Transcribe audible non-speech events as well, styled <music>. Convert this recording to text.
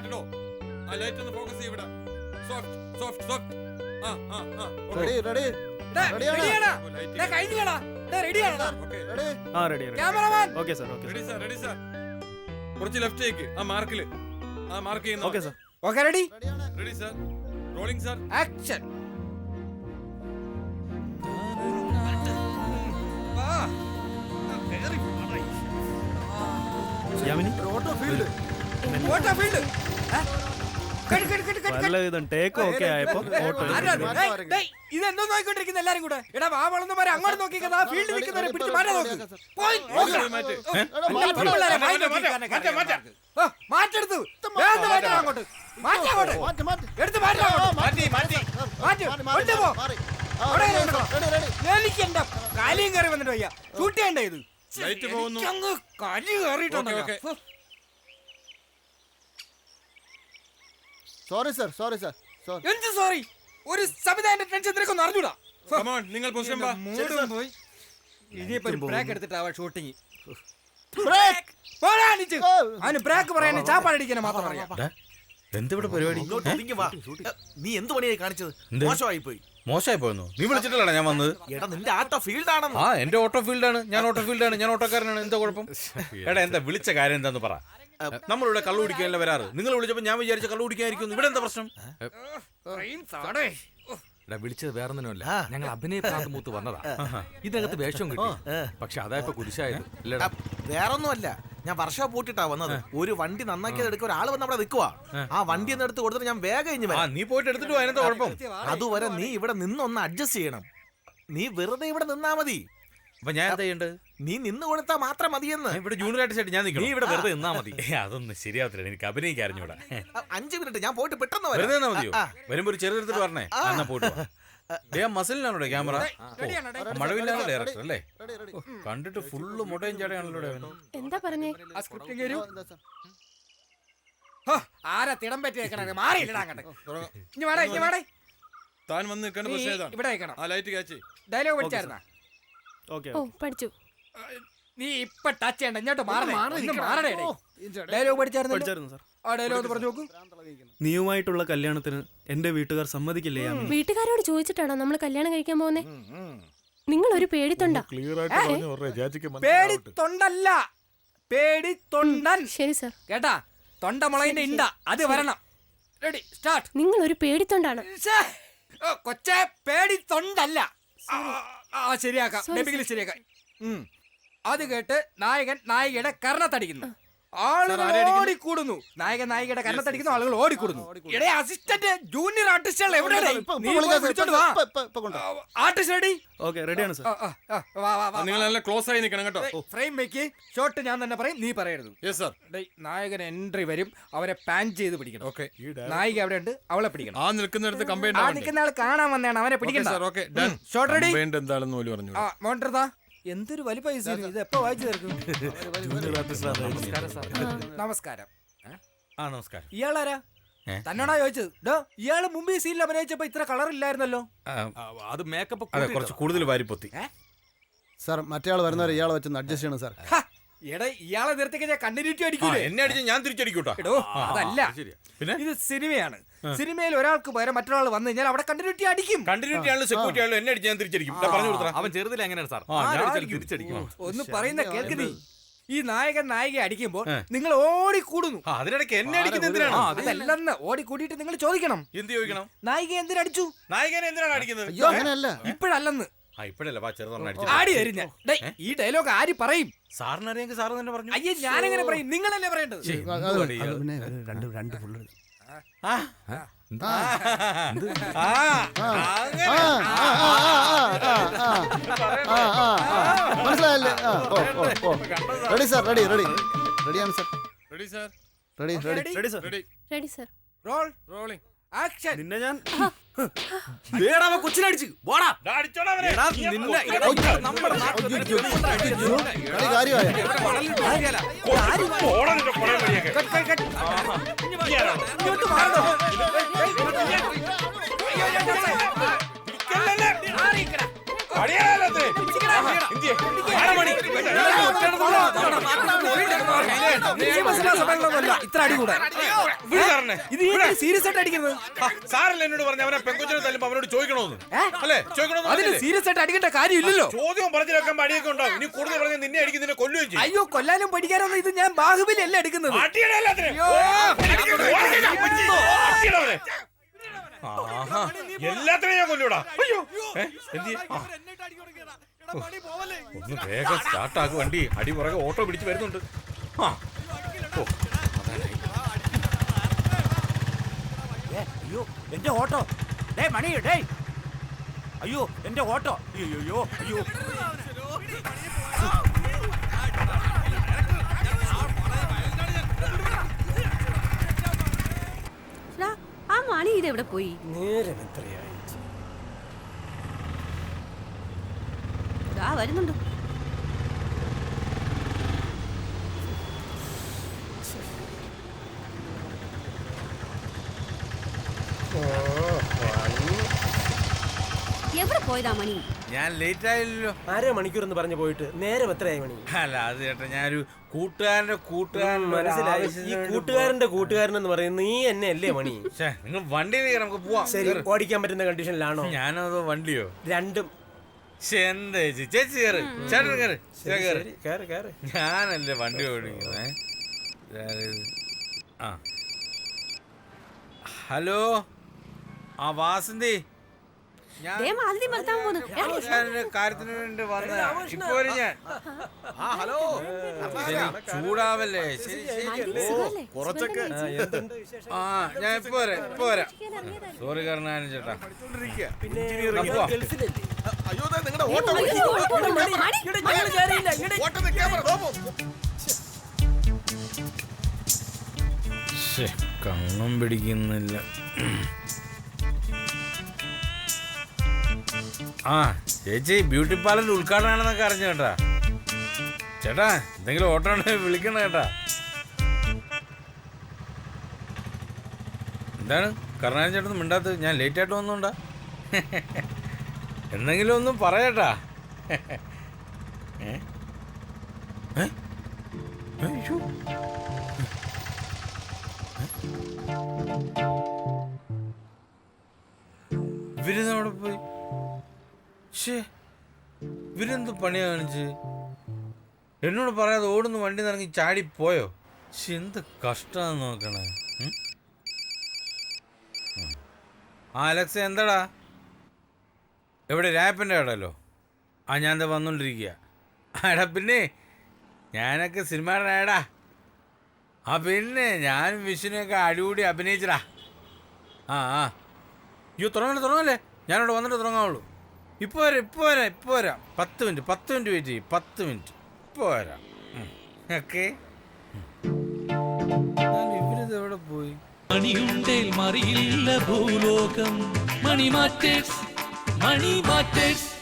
മാറ്റണോ ആ ലൈറ്റ് ഒന്ന് ഫോക്കസ് ചെയ്യ ഇവിടെ. സോഫ്റ്റ് സോഫ്റ്റ് സോഫ്റ്റ് ആ ആ ആ റെഡി റെഡി ഡാ, റെഡിയാണോ? റെഡിയാണോ? ലൈറ്റ് ഡാ, കഴിഞ്ഞില്ലടാ. ഡാ, റെഡി ആ ready ready cameraman okay sir okay ready sir ready sir കുറച്ച് ആ മാർക്കിൽ ആ മാർക്ക് ചെയ്യുന്ന ഓക്കെ സാർ ഓക്കെ റെഡി റെഡിയാണ് ready sir rolling sir action Yamini auto field ഇതെന്തോ നോക്കിക്കൊണ്ടിരിക്കുന്ന എല്ലാരും കൂടെ. എടാ വാ വളർന്നവരെ അങ്ങോട്ട് നോക്കിക്കതാ ഫീൽഡ് നിൽക്കുന്നവരെ പിടിച്ച് മാറ്റാൻ നോക്കി. മാറ്റെടുത്തു അങ്ങോട്ട്. മാറ്റാ അങ്ങോട്ട്. മാറ്റി മാറ്റി. എടുത്ത്. ആ. എനിക്ക് എന്റെ കാലിയും കയറി വന്നിട്ട് വയ്യ. ഷൂട്ട് ചെയ്യണ്ടേ ഇത് കലി കയറിയിട്ടുണ്ടല്ലോ okay, okay. Sorry sir sorry sir sorry എന്ത് സോറി ഒരു സംവിധാനത്തിന്റെ ടെൻഷൻ നിനക്കൊന്നും അറിഞ്ഞൂടാ. കമോൺ നിങ്ങൾ മൂടും പോയി. ഇനിയിപ്പോ ബ്രേക്ക് എടുത്തിട്ട് എടുത്തിട്ടാവാ ഷൂട്ടിങ് ബ്രേക്ക് പോരാ നിച്ച്. അവന് ബ്രേക്ക് പറയാനും ചാപ്പാടടിക്കാനും മാത്രം അറിയാം. എന്തിവിടെ പരിപാടി? ഇങ്ങോട്ട് ഒതുങ്ങി വാ. നീ എന്ത് പണിയായി കാണിച്ചത്? മോശമായി പോയി മോശമായി പോയെന്നു നീ വിളിച്ചിട്ടല്ല ഞാൻ വന്നത്. എടാ നിന്റെ ആട്ടോ ഫീൽഡ് ആണെന്ന്. ആ എന്റെ ഓട്ടോ ഫീൽഡാണ് ഞാൻ ഓട്ടോ ഫീൽഡാണ് ഞാൻ ഓട്ടോക്കാരനാണ് എന്താ കുഴപ്പം? <laughs> എടാ എന്താ വിളിച്ച കാര്യം എന്താന്ന് പറ. നമ്മളിവിടെ കള്ളു കുടിക്കാനല്ല വരാറ്? നിങ്ങൾ വിളിച്ചപ്പോ ഞാൻ വിചാരിച്ച കള്ളു കുടിക്കാനായിരിക്കും ഇവിടെ എന്താ പ്രശ്നം? വിളിച്ചത് വേറെ ഒന്നിനല്ല ഞങ്ങൾ അഭിനയ മൂത്ത് വന്നതാ. ഇതിനകത്ത് വേഷം കിട്ടി. പക്ഷെ അതായപ്പോ കുരിശായത്. ഇല്ലടാ. വേറൊന്നുമല്ല. ഞാൻ വർഷം പൂട്ടിട്ടാ വന്നത്. ഒരു വണ്ടി നന്നാക്കിയത് എടുക്കുക ഒരാൾ വന്ന് അവിടെ നിൽക്കുക ആ. വണ്ടി ഒന്ന് എടുത്ത് കൊടുത്തിട്ട് ഞാൻ വേഗം വരാം. നീ പോയിട്ട് എടുത്തിട്ട് കുഴപ്പം. അതുവരെ നീ ഇവിടെ നിന്നൊന്ന് അഡ്ജസ്റ്റ് ചെയ്യണം. നീ വെറുതെ ഇവിടെ നിന്നാ മതി. അപ്പൊ ഞാൻ എന്താ ചെയ്യണ്ടത് നീ നിന്ന് കൊടുത്താൽ മാത്രം മതിയെന്ന്. ഇവിടെ ജൂനിയർ ആയിട്ട് ഞാൻ നീ ഇവിടെ വെറുതെ നിന്നാ മതി. അതൊന്നും ശരിയാവത്തില്ല. എനിക്ക് അഭിനയിക്കാൻ അറിഞ്ഞൂടാ. അഞ്ചു മിനിറ്റ് ഞാൻ പോയിട്ട് പെട്ടെന്ന് വരാം. വെറുതെ നിന്നാ മതിയോ? വരുമ്പോ ഒരു ചെറുതെടുത്തിട്ട് പറഞ്ഞേ. എന്നാ പോയിട്ട് വാ. ദേ, ആ മസിലിനാണോ ക്യാമറ? മഴവില്ലാതെ ഡയറക്ടർ അല്ലേ? കണ്ടിട്ട് ഫുള്ള് മുടയും ചടയാണല്ലോ ഇവിടെ എന്താ പറഞ്ഞേ? ആ ആരാ തിടം പറ്റിയേക്കണേ? മാറിയില്ലടാ ഇനി വേടേ ഇനി വേടേ. താൻ വന്ന് നിൽക്കേണ്ട ഇവിടെ ആ ലൈറ്റ് കാച്ചി ഡയലോഗ് പഠിച്ചായിരുന്നാ? ഓ പഠിച്ചു. നീ ഇപ്പൊ ടച്ച് ചെയ്യണ്ട ഇങ്ങോട്ട് മാറണേ. ഒന്ന് മാറണേ ഡയലോഗ് പഠിച്ചായിരുന്നു പഠിച്ചായിരുന്നു സാർ. ആ ഡയലോഗ് പറഞ്ഞു നോക്കൂ. നീയുമായിട്ടുള്ള കല്യാണത്തിന് എന്റെ വീട്ടുകാർ സമ്മതിക്കില്ലേ യാമിനി വീട്ടുകാരോട് ചോദിച്ചിട്ടാണോ നമ്മൾ കല്യാണം കഴിക്കാൻ പോകുന്നേ? നിങ്ങൾ ഒരു പേടിത്തൊണ്ട. പേടി തൊണ്ടല്ല പേടി തൊണ്ടൻ ശരി സർ. കേട്ടാ? തൊണ്ട മുളകിന്റെ ഇണ്ട. അത് വരണം. Ready start. നിങ്ങൾ ഒരു പേടിത്തൊണ്ടാണ് കൊച്ചേ പേടി തൊണ്ടല്ല ആ, ആ ശരിയാക്കാം. ഡബിങ്ങിൽ ശരിയാക്കാം. ഉം. അത് കേട്ട് നായകൻ നായികയുടെ കർണത്തടിക്കുന്നു ആളുകൾ ഓടിക്കൂടുന്നു. നായകൻ നായികയുടെ കർണത്തടിക്കുന്നു ആളുകൾ ഓടിക്കൂടുന്നു. ഇടെ അസിസ്റ്റന്റ് ജൂനിയർ ആർട്ടിസ്റ്റുകൾ. ആർട്ടിസ്റ്റ് റെഡി ഓക്കെ റെഡിയാണ് സർ വാ വാ വാ നിങ്ങൾ നല്ല ക്ലോസ് ആയി നിൽക്കണം കേട്ടോ. ഫ്രെയിം വെക്ക്. ഷോട്ട് ഞാൻ തന്നെ പറയും നീ പറയരുത്. യെസ് സർ നായകൻ എൻട്രി വരും അവരെ പാൻ ചെയ്ത് പിടിക്കണം. ഓക്കെ നായിക അവിടെ ഉണ്ട് അവളെ പിടിക്കണം. ആ നിൽക്കുന്നിടത്ത് കമ്പൈൻഡ് ആ നിൽക്കുന്ന ആൾ കാണാൻ വന്നാണ് അവനെ പിടിക്കണം sir okay done shot ready എന്താണെന്ന് പോലും പറഞ്ഞു ആ മോണ്ടർതാ എന്തൊരു വലിയ പൈസ ഇത്? എപ്പോ വായിച്ചു തീർക്കും? <laughs> നമസ്കാരം സാർ. നമസ്കാരം. ആ നമസ്കാരം. ഇയാളാരാ? ഏ? തന്നോടാ ചോദിച്ചത്. ഡോ ഇയാൾ മുമ്പ് ഈ സീനിൽ അഭിനയിച്ചപ്പോ ഇത്ര കളർ ഇല്ലായിരുന്നല്ലോ? ആ, അത് മേക്കപ്പ് അതെ കുറച്ച് കൂടുതൽ വാരിപ്പൊത്തി. സാർ മറ്റേ ആൾ വരുന്നവരെ ഇയാളെ വെച്ചൊന്ന് അഡ്ജസ്റ്റ് ചെയ്യണം സാർ. ഹ, എടാ ഇയാളെ നിർത്തിക്ക് ഞാൻ കണ്ടിന്യൂറ്റി ആ, അടിക്കൂലേ? എന്നെ അടിച്ച് ഞാൻ തിരിച്ചടിക്കൂട്ടോ. എടോ അതല്ല. ശരിയാ. പിന്നെ? ഇത് സിനിമയാണ്. സിനിമയിൽ ഒരാൾക്ക് പകരം മറ്റൊരാൾ വന്നു കഴിഞ്ഞാൽ അവിടെ കണ്ടിന്യൂറ്റി അടിക്കും. കണ്ടിന്യൂറ്റി ആണല്ലോ സെക്യൂരിറ്റി ആണല്ലോ എന്നെ അടിച്ച് ഞാൻ തിരിച്ചടിക്കും. പറഞ്ഞു കൊടുത്തറ അവൻ ചെറുതിൽ എങ്ങനെയാണ് സാർ? തിരിച്ചടിക്കും. ഒന്ന് പറയുന്ന കേൾക്ക് ഈ നായകൻ നായിക അടിക്കുമ്പോൾ നിങ്ങൾ ഓടിക്കൂടുന്നു. അതിനിടയ്ക്ക് എന്നെ അടിക്കുന്ന എന്തിനാണ്? അതല്ലെന്ന് ഓടിക്കൂടിയിട്ട് നിങ്ങൾ ചോദിക്കണം. എന്ത് ചോദിക്കണം? നായിക എന്തിനടിച്ചു? നായികനെ എന്തിനാണ് അടിക്കുന്നത്? അയ്യോ അങ്ങനെയല്ല. ഇപ്പോഴല്ലെന്ന്. ഇപ്പഴല്ല വാ ആടി എറിഞ്ഞ ഈ ഡയലോഗ് ആര് പറയും? സാറിന് അറിയാമെങ്കിൽ സാറ് തന്നെ പറഞ്ഞു. അയ്യേ ഞാനെങ്ങനെ പറയും? നിങ്ങളല്ലേ പറയേണ്ടത്? ഛെ, അത് എന്തുവാടി രണ്ട് രണ്ട് ഫുള്ള് ആ. ആ. ആ. അങ്ങനെ. ആ, ആ, ആ, ആ, ആ, ആ, ആ, ആ. മനസ്സിലായല്ലേ? ആ, ഓ ഓ ഓ. റെഡി സാർ റെഡി റെഡി റെഡിയാണ് sir ready sir ready ready ready sir ready ready sir roll rolling action നിന്നെ ഞാൻ കൊച്ചിനടിച്ച് കാര്യമായ നിയമസഭാ സമ്മേളനമൊന്നുമല്ല ഇത്ര അടി കൂടാ ഇത് സീരിയസ് ആയിട്ട് അടിക്കുന്നത് സാറല്ല എന്നോട് പറഞ്ഞു അവനെ പെങ്കൊച്ചിനെ തല്ലുമ്പോ അവനോട് ചോദിക്കണോന്ന്? അല്ലേ? ചോദിക്കണോന്ന് അതിന് സീരിയസ് ആയിട്ട് അടിക്കേണ്ട കാര്യമില്ലല്ലോ. ചോദ്യം പറഞ്ഞു വെക്കാൻ അടിയൊക്കെ ഉണ്ടാവും. ഇനി കൂടുതൽ പറഞ്ഞ നിന്നെ അടിക്കും നിന്നെ കൊല്ലുകയും ചെയ്യും. അയ്യോ കൊല്ലാനും പഠിക്കാനൊന്നും ഇത് ഞാൻ ബാഹുബലി അല്ല എടുക്കുന്നത് എല്ലാത്തിനെയും. ഞാൻ കൊല്ലൂടാ അയ്യോ. എന്ത് ഒന്ന് വേഗം സ്റ്റാർട്ടാക്ക് വണ്ടി. അടി പുറകെ ഓട്ടോ പിടിച്ച് വരുന്നുണ്ട്. അയ്യോ എന്റെ ഓട്ടോ. Day money day. അയ്യോ എന്റെ ഓട്ടോ. അയ്യോ. അയ്യോ ആ മണി ഇത് എവിടെ പോയി? നേരം എത്രയായി? വരുന്നുണ്ട് എവിടെ പോയതാ മണി. ഞാൻ ലേറ്റ് ആയില്ലല്ലോ അര മണിക്കൂർ എന്ന് പറഞ്ഞു പോയിട്ട് നേരം എത്രയായി മണി? അല്ല അത് ചേട്ടാ ഞാനൊരു കൂട്ടുകാരന്റെ കൂട്ടുകാരൻ മനസ്സിലായി. ഈ കൂട്ടുകാരന്റെ കൂട്ടുകാരൻ എന്ന് പറയുന്നത് നീ എന്നെ അല്ലേ മണി <laughs> നിങ്ങൾ വണ്ടി കയറി നമുക്ക് പോവാം. ശരി. ഓടിക്കാൻ പറ്റുന്ന കണ്ടീഷനിലാണോ ഞാനോ അതോ വണ്ടിയോ? രണ്ടും. ശ്ശെ, എന്താ ചേച്ചി? ചേച്ചി കയറി ചേട്ടൻ കയറി കയറി കയറ് കേറ്. ഞാനല്ലേ വണ്ടി ഓടിക്കുന്നേ ആ. ഹലോ? ആ വാസന്തി? കാര്യത്തിന് വേണ്ടി വന്ന ഇപ്പോ ഞാൻ. ആ ഹലോ. ചൂടാവല്ലേ? ശരി ശരി കുറച്ചൊക്കെ ആ, ഞാൻ ഇപ്പൊ വരാം ഇപ്പൊ വരാം. സോറി കാരണാനും ചേട്ടാ. പിന്നെ അയ്യോ നിങ്ങളുടെ ഓട്ടോ ഓട്ടോ കണ്ണും പിടിക്കുന്നില്ല. ആ ചേച്ചി ബ്യൂട്ടി പാർലർ ഉദ്ഘാടനമാണെന്നൊക്കെ അറിഞ്ഞു കേട്ടാ. ചേട്ടാ എന്തെങ്കിലും ഓട്ടോ ഉണ്ടെങ്കിൽ വിളിക്കണം കേട്ടാ. എന്താണ്? കരുണാകരൻ ചേട്ടൻ മിണ്ടാത്തത്? ഞാൻ ലേറ്റ് ആയിട്ട് വന്നുണ്ടാ. എന്തെങ്കിലും ഒന്നും പറയട്ടാ ഇവരിതവിടെ പോയി? ഷേ ഇവരെന്ത് പണിയാ എന്നോട് പറയാതെ ഓടുന്ന വണ്ടി നിറങ്ങി ചാടി പോയോ? ശ്ശെ, എന്ത് കഷ്ടാന്ന് നോക്കണേ. ആ അലക്സ എന്താടാ? എവിടെ രാപ്പന്റെ കടല്ലോ ആ ഞാൻ എന്താ വന്നോണ്ടിരിക്കുക എടാ പിന്നെ ഞാനൊക്കെ സിനിമയുടെ ആടാ ആ പിന്നെ ഞാനും വിഷ്ണുവൊക്കെ അടികൂടി അഭിനയിച്ചടാ. ആ ആ. അയ്യോ തുടങ്ങല്ലേ തുടങ്ങല്ലേ? ഞാനിവിടെ വന്നിട്ട് തുടങ്ങാവുള്ളൂ. ഇപ്പോൾ വരാം ഇപ്പോൾ വരാം ഇപ്പോൾ വരാം. പത്ത് മിനിറ്റ് പത്ത് മിനിറ്റ് വെയിറ്റ് ചെയ്യും. പത്ത് മിനിറ്റ്. ഇപ്പോൾ വരാം. ഓക്കെ? ഇവരിത് എവിടെ പോയി? മണിയുണ്ടേൽ മറിയില്ല ഭൂലോകം. Money matters money matters.